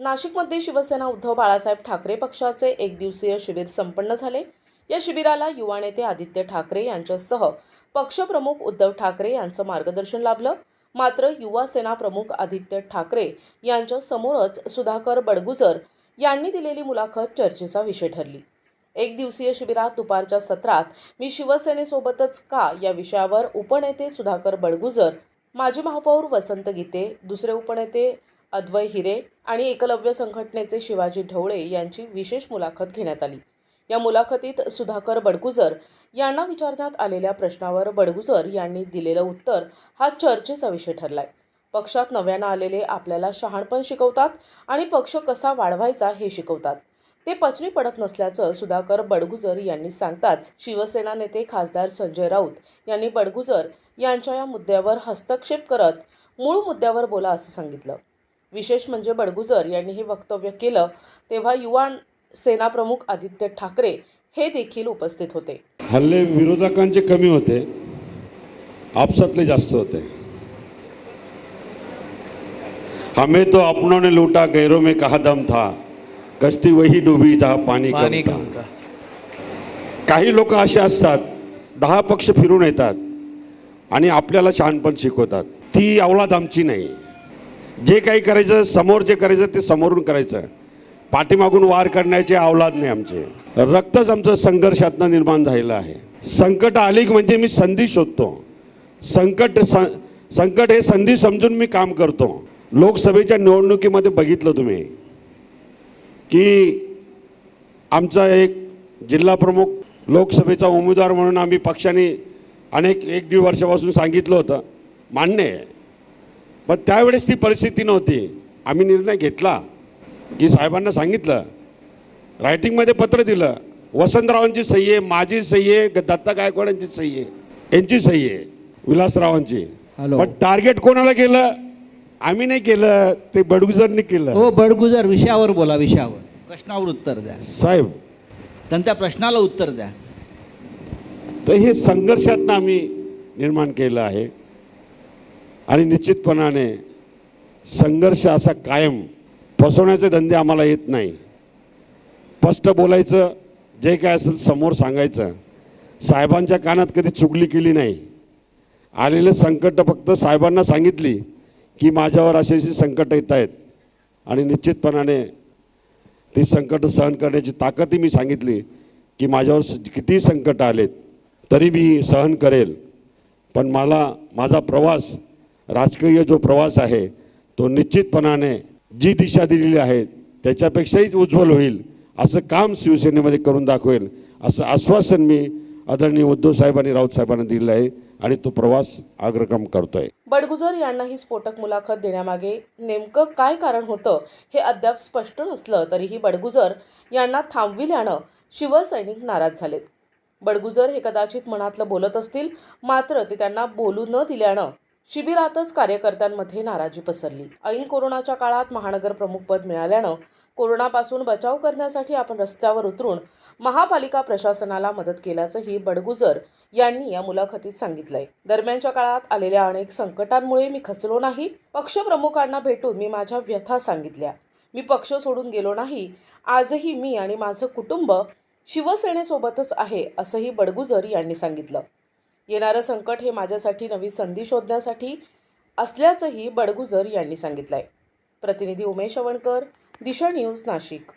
नाशिकमध्ये शिवसेना उद्धव बाळासाहेब ठाकरे पक्षाचे एक दिवसीय शिबिर संपन्न झाले. या शिबिराला युवा नेते आदित्य ठाकरे यांच्यासह पक्षप्रमुख उद्धव ठाकरे यांचं मार्गदर्शन लाभलं. मात्र युवा सेना प्रमुख आदित्य ठाकरे यांच्या समोरच सुधाकर बडगुजर यांनी दिलेली मुलाखत चर्चेचा विषय ठरली. एक दिवसीय शिबिरात दुपारच्या सत्रात मी शिवसेनेसोबतच का या विषयावर उपनेते सुधाकर बडगुजर माजी महापौर वसंत गीते दुसरे उपनेते अद्वय हिरे आणि एकलव्य संघटनेचे शिवाजी ढवळे यांची विशेष मुलाखत घेण्यात आली. या मुलाखतीत सुधाकर बडगुजर यांना विचारण्यात आलेल्या प्रश्नावर बडगुजर यांनी दिलेलं उत्तर हा चर्चेचा विषय ठरलाय. पक्षात नव्यानं आलेले आपल्याला शहाणपण शिकवतात आणि पक्ष कसा वाढवायचा हे शिकवतात. ते पचनी पडत नसल्याचं सुधाकर बडगुजर यांनी सांगताच शिवसेना नेते खासदार संजय राऊत यांनी बडगुजर यांच्या या मुद्द्यावर हस्तक्षेप करत मूळ मुद्द्यावर बोला असं सांगितलं. विशेष म्हणजे बडगुजर यांनी हे वक्तव्य केलं तेव्हा युवा सेना प्रमुख आदित्य ठाकरे हे देखील उपस्थित होते. हल्ले विरोधकांचे कमी होते आपसातले जास्त होते. हमें तो अपनों ने लूटा गैरों में कहा दम था कश्ती वही डुबी जहा पाणी पाणी कम था. काही लोक असे असतात दहा पक्ष फिरून येतात आणि आपल्याला शहाणपण शिकवतात. ती अवलाद आमची नाही. जे काही करायचं समोर जे करायचं ते समोरून करायचं. पाठीमागून वार करण्याचे अवलाद नाही आमचे. रक्तच आमचं संघर्षातनं निर्माण झालेलं आहे. संकट आली की म्हणजे मी संधी शोधतो. संकट सं संकट हे संधी समजून मी काम करतो. लोकसभेच्या निवडणुकीमध्ये बघितलं तुम्ही. की आमचा एक जिल्हा प्रमुख लोकसभेचा उमेदवार म्हणून आम्ही पक्षाने अनेक एक दीड वर्षापासून सांगितलं होतं. मान्य आहे. पण त्यावेळेस ती परिस्थिती नव्हती. आम्ही निर्णय घेतला. की साहेबांना सांगितलं. रायटिंगमध्ये पत्र दिलं. वसंतरावांची सही आहे माझी सही आहे दत्ता गायकवाडांची सही आहे यांची सही आहे विलासरावांची. पण टार्गेट कोणाला केलं? आम्ही नाही केलं. ते बडगुजरनी केलं. हो बडगुजर विषयावर बोला विषयावर. प्रश्नावर उत्तर द्या. साहेब. त्यांच्या प्रश्नाला उत्तर द्या. तर हे संघर्षातनं आम्ही निर्माण केलं आहे. आणि निश्चितपणाने संघर्ष असा कायम फसवण्याचे धंदे आम्हाला येत नाही. स्पष्ट बोलायचं जे काय असेल समोर सांगायचं. साहेबांच्या कानात कधी चुगली केली नाही. आलेले संकट फक्त साहेबांना सांगितली की माझ्यावर असे अशी संकटं येत आहेत. आणि निश्चितपणाने ती संकट सहन करण्याची ताकदही मी सांगितली की माझ्यावर कितीही किती संकट आलेत तरी मी सहन करेल. पण मला माझा प्रवास राजकीय जो प्रवास आहे तो निश्चितपणाने जी दिशा दिलेली आहे त्याच्यापेक्षाही उज्ज्वल होईल असं काम शिवसेनेमध्ये करून दाखवेल असं आश्वासन मी आदरणीय उद्धव साहेबांनी राऊत साहेबांना दिलेलं आहे आणि तो प्रवास अग्रक्रम करतोय. बडगुजर यांना ही स्फोटक मुलाखत देण्यामागे नेमकं काय कारण होतं हे अद्याप स्पष्ट नसलं तरीही बडगुजर यांना थांबविल्यानं शिवसैनिक नाराज झालेत. बडगुजर हे कदाचित मनातलं बोलत असतील मात्र ते त्यांना बोलू न दिल्यानं शिबिरातच कार्यकर्त्यांमध्ये नाराजी पसरली. ऐन कोरोनाच्या काळात महानगर प्रमुखपद मिळाल्यानं कोरोनापासून बचाव करण्यासाठी आपण रस्त्यावर उतरून महापालिका प्रशासनाला मदत केल्याचंही बडगुजर यांनी या मुलाखतीत सांगितलंय. दरम्यानच्या काळात आलेल्या अनेक संकटांमुळे मी खचलो नाही. पक्षप्रमुखांना भेटून मी माझ्या व्यथा सांगितल्या. मी पक्ष सोडून गेलो नाही. आजही मी आणि माझं कुटुंब शिवसेनेसोबतच आहे असंही बडगुजर यांनी सांगितलं. येणारं संकट हे माझ्यासाठी नवी संधी शोधण्यासाठी असल्याचंही बडगुजर यांनी सांगितलं आहे प्रतिनिधी उमेश अवणकर दिशा न्यूज नाशिक.